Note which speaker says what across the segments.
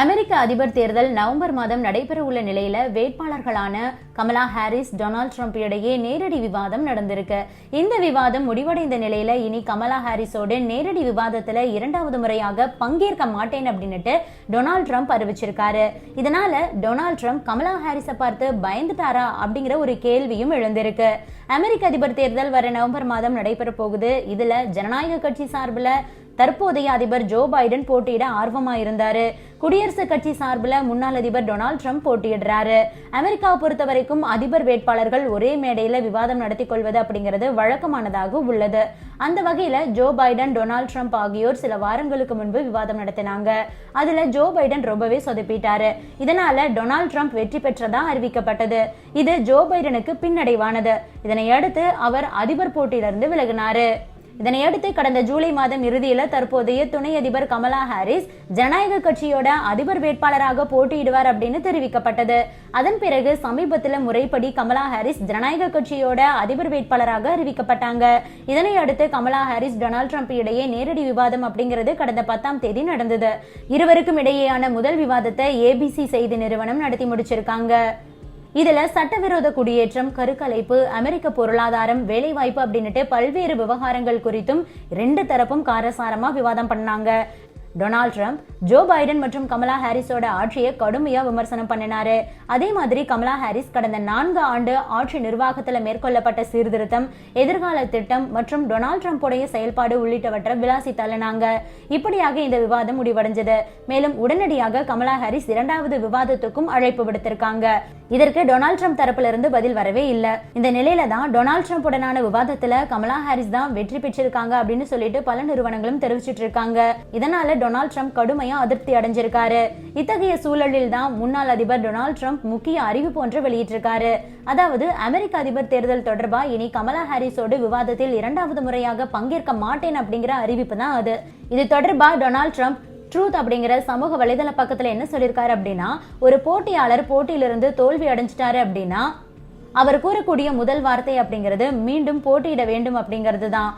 Speaker 1: அமெரிக்க அதிபர் தேர்தல் நவம்பர் மாதம் நடைபெற உள்ள நிலையில வேட்பாளர்களான கமலா ஹாரிஸ் டொனால்ட் ட்ரம்ப் இடையே நேரடி விவாதம் நடந்திருக்கு. இந்த விவாதம் முடிவடைந்த நிலையில இனி கமலா ஹாரிஸோடு நேரடி விவாதத்துல இரண்டாவது முறையாக பங்கேற்க மாட்டேன் அப்படின்னுட்டு டொனால்ட் ட்ரம்ப் அறிவிச்சிருக்காரு. இதனால டொனால்ட் ட்ரம்ப் கமலா ஹாரிஸை பார்த்து பயந்துட்டாரா அப்படிங்கிற ஒரு கேள்வியும் எழுந்திருக்கு. அமெரிக்க அதிபர் தேர்தல் வர நவம்பர் மாதம் நடைபெற போகுது இதுல ஜனநாயக கட்சி சார்பில் தற்போதைய அதிபர் ஜோ பைடன் போட்டியிட ஆர்வமா இருந்தாரு குடியரசுக் கட்சி சார்பில் முன்னாள் அதிபர் டொனால்ட் ட்ரம்ப் போட்டியிடுறாரு. அமெரிக்காவை பொறுத்த வரைக்கும் அதிபர் வேட்பாளர்கள் ஒரே மேடையில விவாதம் நடத்தி கொள்வது அப்படிங்கிறது வழக்கமானதாக உள்ளது. அந்த வகையில ஜோ பைடன் டொனால்ட் ட்ரம்ப் ஆகியோர் சில வாரங்களுக்கு முன்பு விவாதம் நடத்தினாங்க. அதுல ஜோ பைடன் ரொம்பவே சொதப்பிட்டாரு. இதனால டொனால்ட் ட்ரம்ப் வெற்றி பெற்றதா அறிவிக்கப்பட்டது. இது ஜோ பைடனுக்கு பின்னடைவானது. இதனை அடுத்து அவர் அதிபர் போட்டியிலிருந்து விலகினாரு. இதனையடுத்து கடந்த ஜூலை மாதம் இறுதியில் தற்போதைய துணை அதிபர் கமலா ஹாரிஸ் ஜனநாயக கட்சியோட அதிபர் வேட்பாளராக போட்டியிடுவார் அப்படின்னு தெரிவிக்கப்பட்டது. அதன் பிறகு சமீபத்தில் முறைப்படி கமலா ஹாரிஸ் ஜனநாயக கட்சியோட அதிபர் வேட்பாளராக அறிவிக்கப்பட்டாங்க. இதனை அடுத்து கமலா ஹாரிஸ் டொனால்ட் ட்ரம்ப் இடையே நேரடி விவாதம் அப்படிங்கிறது கடந்த பத்தாம் தேதி நடந்தது. இருவருக்கும் இடையேயான முதல் விவாதத்தை ஏபிசி செய்தி நிறுவனம் நடத்தி முடிச்சிருக்காங்க. இதுல சட்டவிரோத குடியேற்றம் கருக்கலைப்பு அமெரிக்க பொருளாதாரம் வேலைவாய்ப்பு அப்படின்னுட்டு பல்வேறு விவகாரங்கள் குறித்தும் ரெண்டு தரப்பும் காரசாரமா விவாதம் பண்ணாங்க. டொனால்ட் ட்ரம்ப் ஜோ பைடன் மற்றும் கமலா ஹாரிஸோட ஆட்சியை கடுமையா விமர்சனம் பண்ணினாரு. அதே மாதிரி கமலா ஹாரிஸ் கடந்த நான்கு ஆண்டு ஆட்சி நிர்வாகத்துல மேற்கொள்ளப்பட்ட சீர்திருத்தம் எதிர்கால திட்டம் மற்றும் டொனால்ட் ட்ரம்ப்புடைய செயல்பாடு உள்ளிட்டவற்றை விளாசி தள்ளினாங்க. இப்படியாக இந்த விவாதம் முடிவடைஞ்சது. மேலும் உடனடியாக கமலா ஹாரிஸ் இரண்டாவது விவாதத்துக்கும் அழைப்பு விடுத்திருக்காங்க. இதற்கு டொனால்ட் ட்ரம்ப் தரப்புல இருந்து பதில் வரவே இல்ல. இந்த நிலையில தான் டொனால்ட் ட்ரம்ப் உடனான விவாதத்துல கமலா ஹாரிஸ் தான் வெற்றி பெற்றிருக்காங்க அப்படின்னு சொல்லிட்டு பல நிறுவனங்களும் தெரிவிச்சிட்டு இருக்காங்க. இதனால டொனால்ட் ட்ரம்ப் கடுமையா அதிருப்தி அடைஞ்சிருக்காரு. இத்தகைய சூழலில் தான் முன்னாள் அதிபர் டொனால்ட் ட்ரம்ப் முக்கிய அறிவிப்பு ஒன்று வெளியிட்டிருக்காரு. அதாவது அமெரிக்க அதிபர் தேர்தல் தொடர்பா? இனி கமலா ஹாரிஸோடு விவாதத்தில் இரண்டாவது முறையாக பங்கேற்க மாட்டேன் அப்படிங்கிற அறிவிப்பு தான் அது. இது தொடர்பா டொனால்ட் ட்ரம்ப்? ட்ரூத் அப்படிங்கிற சமூக வலைதள பக்கத்துல என்ன சொல்லியிருக்காரு அப்படின்னா ஒரு போட்டியாளர் போட்டியிலிருந்து தோல்வி அடைஞ்சிட்டாரு அப்படின்னா அவர் கூறக்கூடிய முதல் வார்த்தை அப்படிங்கிறது மீண்டும் போட்டியிட வேண்டும் அப்படிங்கிறது தான்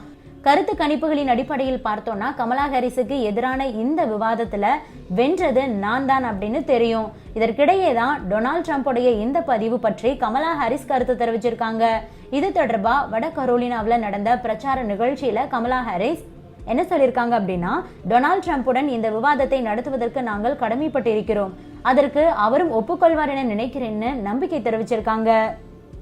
Speaker 1: கருத்து கணிப்புகளின் அடிப்படையில் பார்த்தோம்னா கமலா ஹாரிஸுக்கு எதிரான இந்த விவாதத்துல வென்றது நான் தான் அப்படின்னு தெரியும். இதற்கிடையே தான் டொனால்ட் ட்ரம்ப்புடைய இந்த பதிவு பற்றி கமலா ஹாரிஸ் கருத்து தெரிவிச்சிருக்காங்க. இது தொடர்பா வட கரோலினாவில் நடந்த பிரச்சார நிகழ்ச்சியில கமலா ஹாரிஸ் என்ன சொல்லியிருக்காங்க அப்படின்னா டொனால்ட் ட்ரம்ப்புடன் இந்த விவாதத்தை நடத்துவதற்கு நாங்கள் கடமைப்பட்டிருக்கிறோம். அதற்கு அவரும் ஒப்புக்கொள்வார் என நினைக்கிறேன்னு நம்பிக்கை தெரிவிச்சிருக்காங்க.